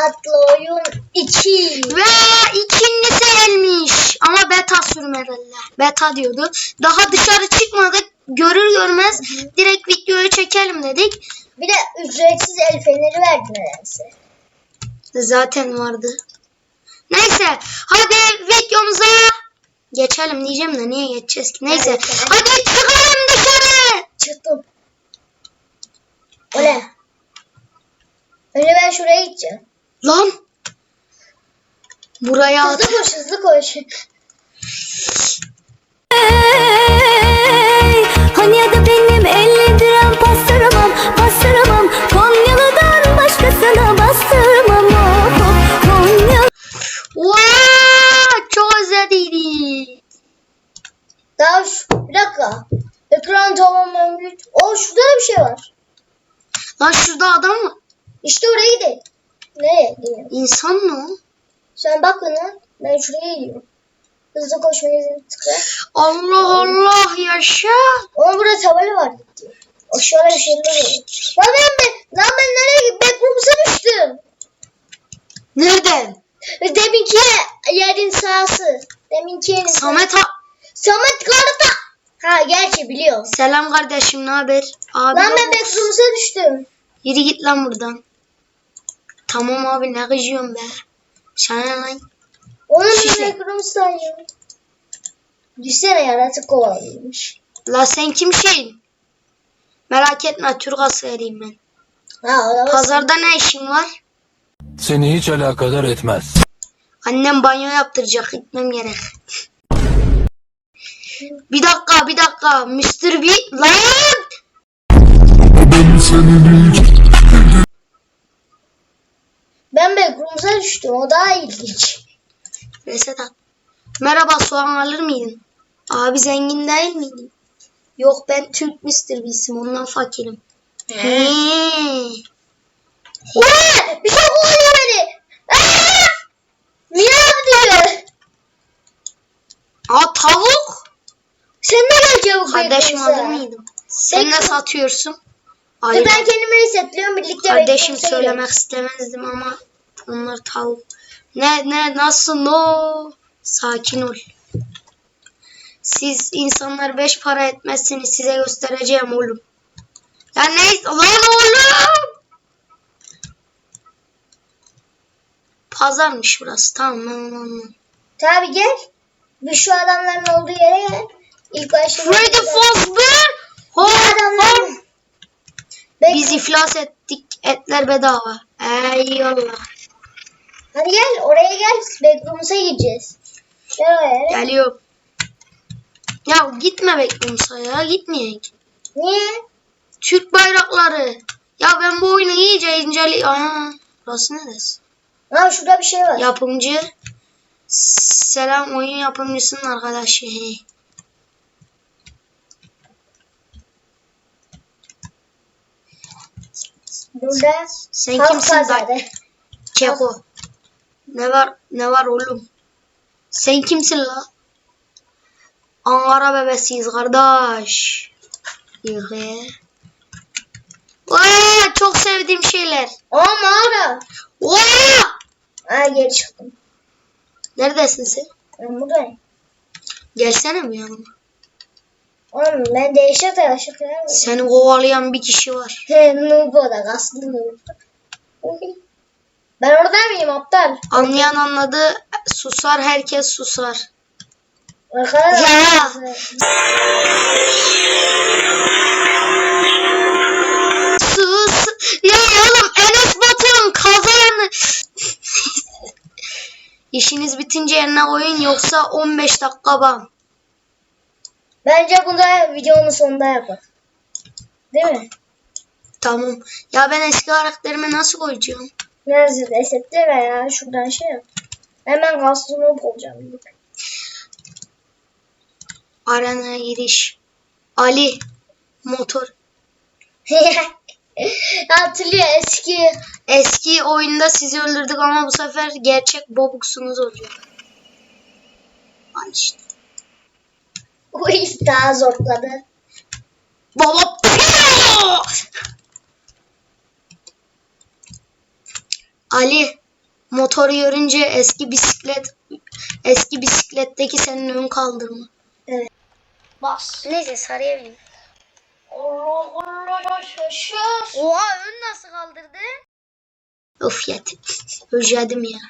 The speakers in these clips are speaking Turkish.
adlı oyun 2. Ve ikincisi gelmiş. Ama beta sürmeli. Beta diyordu. Daha dışarı çıkmadık. Görür görmez direkt videoyu çekelim dedik. Bir de ücretsiz el feneri verdi nedense. Zaten vardı. Neyse hadi videomuza geçelim diyeceğim de niye geçeceğiz ki? Neyse Evet, evet. hadi çıkalım dışarı. Çıktım. Öyle. Önce ben şuraya gideceğim. Lan. Buraya at. Hızlı koş hızlı koş. Hey, Hani adı benim 50 dirhem bastıramam bastıramam Konyalı'dan başkasına bastırmam oh, oh, Konya çok özlediydik. Daha şu, bir dakika. Ekran tamamen büyük. O şurada da bir şey var. Lan şurada adam mı? İşte oraya gidelim. Nereye gidelim? İnsan mı o? Sen bak bana. Ben şuraya gidiyorum. Hızlı koşmaya tıkla. Allah Allah yaşa. Ama burada tabela var. Aşağıda bir şeyler var. Lan ben, ben, lan ben nereye gittim? Backrooms'a düştüm. Nereden? Deminki yerin sahası. Deminki yerin. Samet ha- Samet Karata. Ha gerçi biliyorum. Selam kardeşim ne haber? Abi Lan ben backrooms'a düştüm. Yürü git lan buradan. Tamam abi ne kızıyorsun be. Sana ne lan? Onun Şişe. backrooms'tan ya. Düşsene yaratık kovalıymış. La sen kimsin? Merak etme Türk askeriyim ben. Ha. Pazarda ne işin var? Seni hiç alakadar etmez. Annem banyo yaptıracak gitmem gerek. Bir dakika bir dakika Mr. B lan Ben düştüm. O daha ilginç. Reset at. Merhaba soğan alır mıydın? Abi zengin değil miydin? Yok ben Türk Mr. B'sim ondan fakirim. He. Ulan! Bir şey kovalıyor beni. Aa! Miyav diyor. Aa tavuk. Sen de gel çabuk Kardeşim alır mıydın? Sen ne satıyorsun? Ben kendimi resetliyorum birlikte Kardeşim söylemek istemezdim ama onlar tavuk. Ne ne nasıl no? Sakin ol. Siz insanlar beş para etmezsiniz size göstereceğim oğlum. Ya neyse lan oğlum. Pazarmış burası tamam anladım. Tabi gel. Bir şu adamların olduğu yere gel. İlk başta Freddy Fazbear. Ho, adamlar. Biz iflas ettik etler bedava. Eyvallah. Hadi gel oraya gel. Backrooms'a gideceğiz. Gel oraya. Geliyorum. Ya gitme Beklemsa ya gitmeyek. Niye? Türk bayrakları. Ya ben bu oyunu iyice inceli... Aha, burası neresi? Ha şurada bir şey var. Yapımcı. Selam oyun yapımcısının arkadaşı. Burada Sen kimsin? Keko. Ne var ne var oğlum? Sen kimsin la? Ankara bebesiyiz kardeş. Yuhe. Vay çok sevdiğim şeyler. Aa mağara. Vay! Ha geri çıktım. Neredesin sen? Ben buradayım. Gelsene mi yanıma? Oğlum ben değişik yer Seni kovalayan bir kişi var. He Nubo da kaslı Nubo. Ben orada mıyım aptal? Anlayan anladı. Susar herkes susar. Arkadaşlar. Ya. Sus. Ya oğlum Enes Batur'un kazanı. İşiniz bitince yerine koyun yoksa 15 dakika ban. Bence bunu videonun sonunda yapalım. Değil mi? Tamam. Ya ben eski karakterimi nasıl koyacağım? Nerede resetleme ya şuradan şey yap. Hemen Nubo olacağım. Arenaya giriş. Ali. Motor. Hatırlıyor eski. Eski oyunda sizi öldürdük ama bu sefer gerçek bobuksunuz olacak. Al işte. O iş daha zorladı. Baba. Ali. Motoru görünce eski bisiklet eski bisikletteki senin ön kaldırma. Bas. Neyse sarıya bineyim. Allah Allah şaşır. Oha ön nasıl kaldırdı? Of yedim. Özledim ya.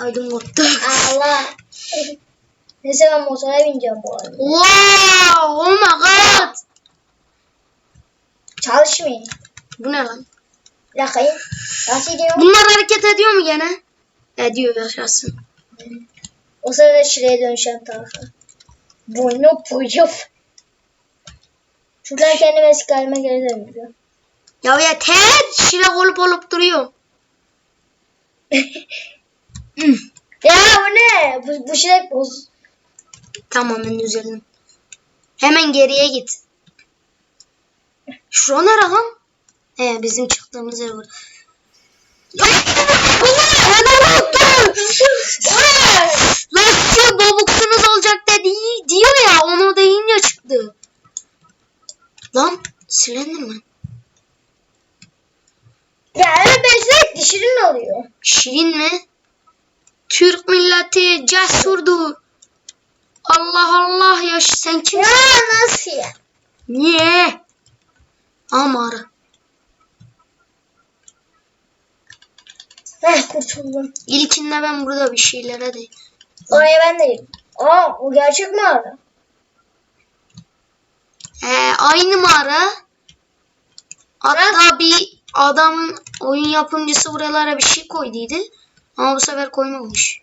Aydın koptu. Allah. Neyse ben motora bineceğim bu arada. wow! Oh my god! Çalışmıyor. Bu ne lan? Bir dakika. Nasıl gidiyor? Bunlar hareket ediyor mu gene? Ediyor yaşasın. O sırada şireye dönüşen tarafa. Boynu puyuf. Şuradan kendime eski halime geri dönüyorum. Ya yeter! Şirek olup olup duruyor. Ya bu ne? Bu, bu şirek boz. Tamamen düzeldim. Hemen geriye git. Şura nere lan? He bizim çıktığımız yer var. Ya! Lan şu bobuksunuz olacak dedi diyor ya onu deyince çıktı. Lan Slenderman. Ya evet ben sürekli şirin oluyor. Şirin mi? Türk milleti cesurdur. Allah Allah ya sen Ya kimsin? nasıl ya? Niye? Amar. Heh kurtuldum. İlkinde ben burada bir şeylere de. Oraya ben de. Aa o gerçek mi ara? Ee, aynı mağara. Hatta bir adamın oyun yapımcısı buralara bir şey koyduydu. Ama bu sefer koymamış.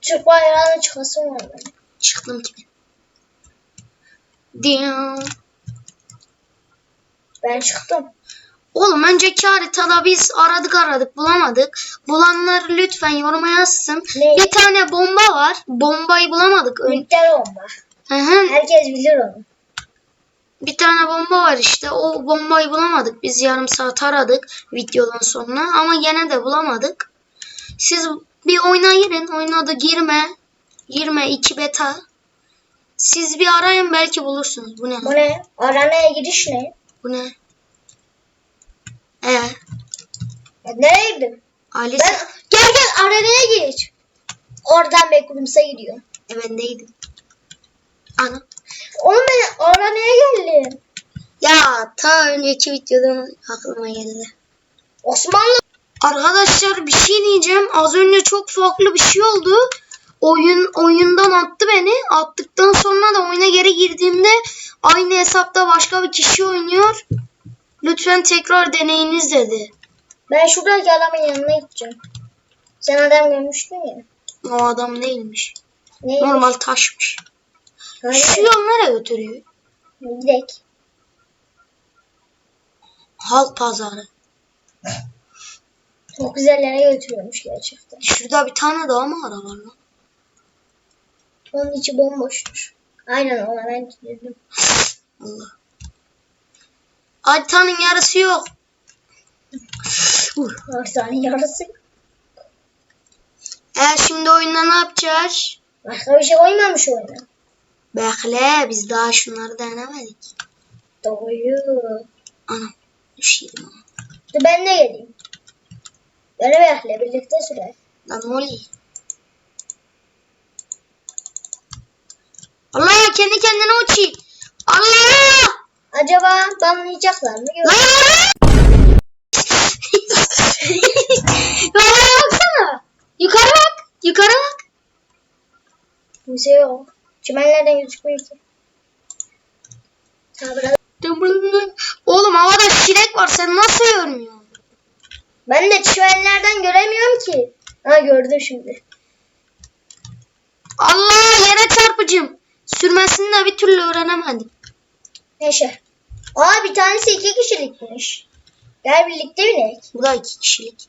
Türk bayrağının çıkası var benim. Çıktım ki. Diyo. Ben çıktım. Oğlum önceki haritada biz aradık aradık bulamadık. Bulanlar lütfen yoruma yazsın. Ne? Bir tane bomba var. Bombayı bulamadık. Miktar bomba. Hı hı. Herkes bilir onu. Bir tane bomba var işte. O bombayı bulamadık. Biz yarım saat aradık videodan sonra. Ama gene de bulamadık. Siz bir oyuna girin. Oyuna da girme. Girme 2 beta. Siz bir arayın belki bulursunuz. Bu ne? Bu ne? Aranaya giriş ne? Bu ne? Ee, Ya nereye girdim? Ali Ben gel gel aranaya geç. Oradan Backrooms'a gidiyor. e, bendeydim. Ana. Oğlum ben aranaya geldim. Ya ta önceki videoda aklıma geldi. Osmanlı Arkadaşlar bir şey diyeceğim. Az önce çok farklı bir şey oldu. Oyun oyundan attı beni. Attıktan sonra da oyuna geri girdiğimde aynı hesapta başka bir kişi oynuyor. Lütfen tekrar deneyiniz dedi. Ben şuradaki adamın yanına gideceğim. Sen adam görmüştün ya. O adam değilmiş. Ne? Normal taşmış. Hayır. Şu yol nereye götürüyor? Gidek. Halk pazarı. Çok güzel yere götürüyormuş gerçekten. Şurada bir tane daha mı ara var lan? Onun içi bomboşmuş. Aynen ona ben girdim. Allah. Haritanın yarısı yok. Hastane yarısı. E şimdi oyunda ne yapacağız? Başka bir şey koymamış oyuna. Bekle biz daha şunları denemedik. Doğru. Anam düşeydim ama. Dur ben de geleyim. Beni bekle birlikte sürer. Lan ne oluyor? Allah ya kendi kendine uçuyor. Allah! Acaba banlayacaklar mı? Yok. Yukarı baksana. Yukarı bak. Yukarı bak. Kimse yok. Çimenlerden gözükmüyor ki. Oğlum havada şirek var sen nasıl görmüyorsun? Ben de çimenlerden göremiyorum ki. Ha gördüm şimdi. Allah yere çarpıcım. Sürmesini de bir türlü öğrenemedim. Neyse. Aa bir tanesi iki kişilikmiş. Gel birlikte binek. Bu da iki kişilik.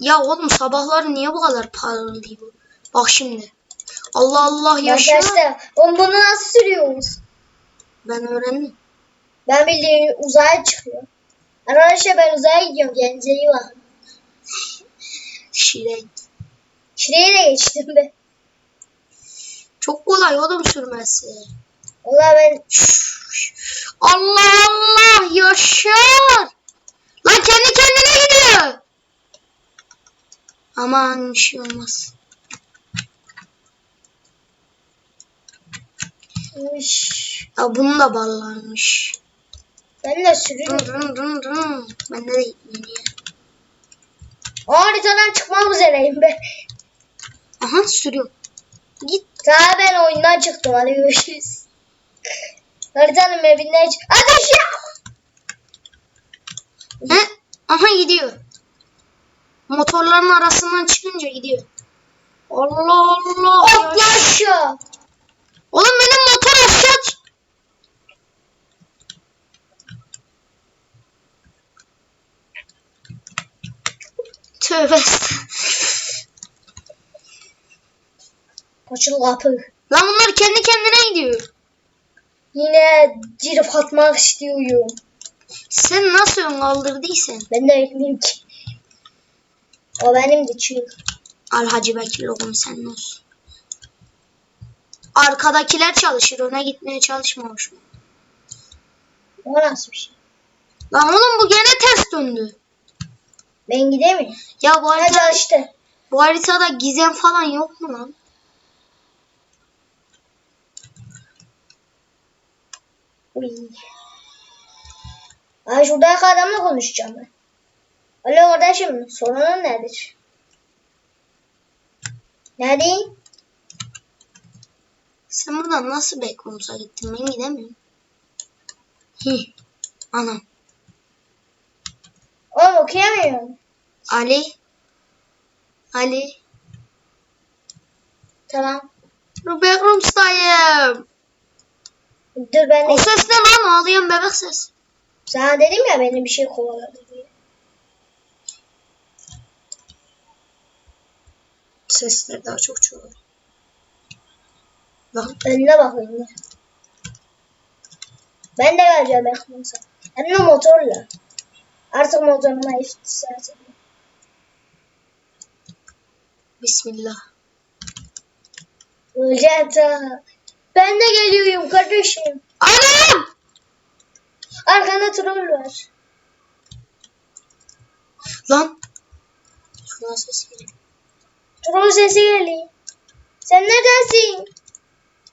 Ya oğlum sabahları niye bu kadar parlıyor bu? Bak şimdi. Allah Allah yaşa. Arkadaşlar oğlum bunu nasıl sürüyoruz? Ben öğrendim. Ben bildiğin uzaya çıkıyor. Arkadaşlar ben uzaya gidiyorum. Kendinize iyi bakın. Şirek. Şuraya da geçtim be. Çok kolay oğlum sürmesi. Valla ben Allah Allah yaşar. Lan kendi kendine gidiyor. Aman bir şey olmaz. Uş. Ya bunu da ballarmış. Ben de sürüyorum. Bende de gitmedi ya. O haritadan çıkmak üzereyim ben. Aha sürüyor. Git. Daha ben oyundan çıktım. Hadi görüşürüz. Haritanın mapinden çık. Ateş ya! He? Aha gidiyor. Motorların arasından çıkınca gidiyor. Allah Allah. Hop ya. Oğlum benim motor aşağı Tövbe. Açıl kapı. Lan bunlar kendi kendine gidiyor. Yine cirif atmak istiyorum. Sen nasıl ön kaldırdıysan. Ben de bilmiyorum ki. O benim de çünkü. Al Hacı Bekir logum senin olsun. Arkadakiler çalışır. Öne gitmeye çalışmamış mı? O nasıl bir şey? Lan oğlum bu gene ters döndü. Ben gidemiyorum. Ya bu Ha harita, çalıştı. bu haritada gizem falan yok mu lan? Uy. Ay şuradaki adamla konuşacağım ben. Alo kardeşim sorunun nedir? Neredeyim? Sen buradan nasıl backrooms'a gittin? Ben gidemiyorum. Hih. Anam. Oğlum okuyamıyorum. Ali. Ali. Tamam. Backrooms'tayım. Dur ben de. O ses ne lan? Ağlayan bebek ses. Sana dedim ya beni bir şey kovaladı diye. Sesler daha çok çoğalıyor. Lan Önüne bakayım ben. Ben de geleceğim Ekmos'a. Hem de motorla. Artık motoruma ediyorum. Bismillah. Öleceğim. Ben de geliyorum kardeşim. Anam! Arkanda troll var. Lan. Şuna ses geliyor. Troll sesi geliyor. Sen neredesin?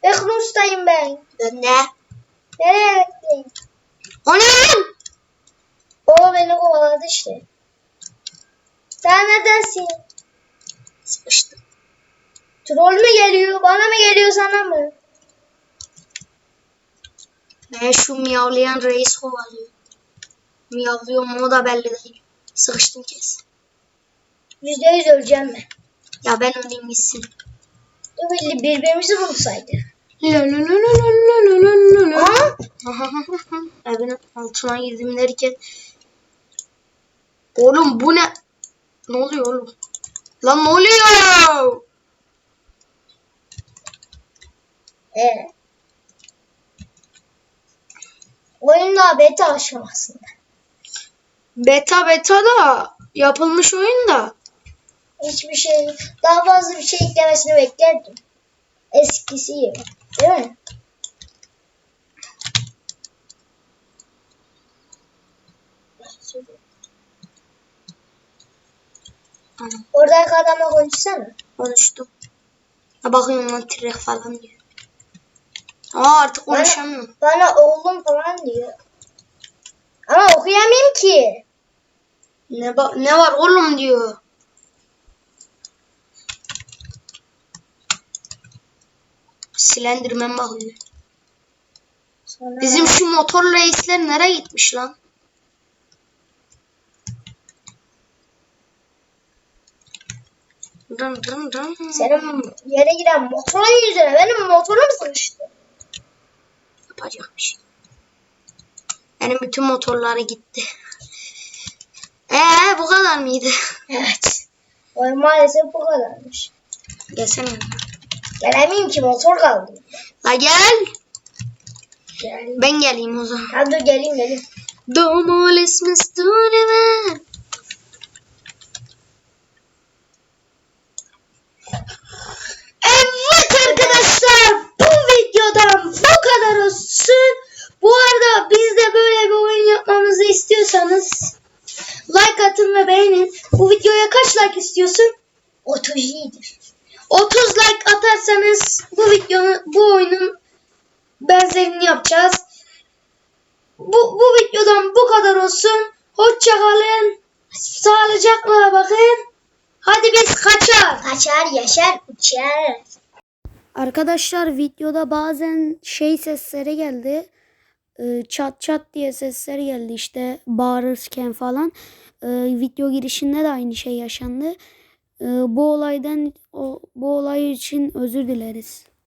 Ekmos'tayım ben. Ben de. Nereye gittin? Anam! O beni kovaladı işte. Sen neredesin? Sıkıştım. Troll mü geliyor? Bana mı geliyor sana mı? Ben şu miyavlayan reis kovalıyor. Miyavlıyor mu da belli değil. Sıkıştım kes. Yüzde yüz öleceğim ben. Ya ben öleyim gitsin. Böyle birbirimizi bulsaydı. Evin altına girdim derken Oğlum bu ne? Ne oluyor oğlum? Lan ne oluyor? Eee? Evet. Oyunda beta aşamasında. Beta beta da yapılmış oyun da. Hiçbir şey, daha fazla bir şey eklemesini beklerdim. Eskisi gibi. Değil mi? Oradaki adamla konuşsana. Konuştum. Bakıyorum lan trek falan diyor. Aa artık konuşamıyorum. Bana oğlum falan diyor. Ama okuyamıyorum ki. Ne, ne var oğlum diyor. Silendirmen bakıyor. Sonra Bizim şu motor reisler nereye gitmiş lan? Dın dın dın. senin yere giden motorun yüzüne benim motorum sıkıştı. Yapacak bir şey. Benim bütün motorları gitti. Ee bu kadar mıydı? Evet. O maalesef bu kadarmış. Gelsene. Gelemeyim ki motor kaldı. La gel. Gel. Ben geleyim o zaman. Hadi geleyim geleyim. Domoles misturime. Evet arkadaşlar bu videodan bu kadar olsun. Bu arada biz de böyle bir oyun yapmamızı istiyorsanız 30 iyidir. 30 like atarsanız bu videonun bu oyunun benzerini yapacağız. Bu, bu videodan bu kadar olsun. Hoşça kalın. Sağlıcakla bakın. Hadi biz kaçar. Kaçar yaşar uçar. Arkadaşlar videoda bazen şey sesleri geldi. Ee, Çat çat diye sesler geldi işte bağırırken falan. Ee, Video girişinde de aynı şey yaşandı. Ee, Bu olaydan o bu olay için özür dileriz.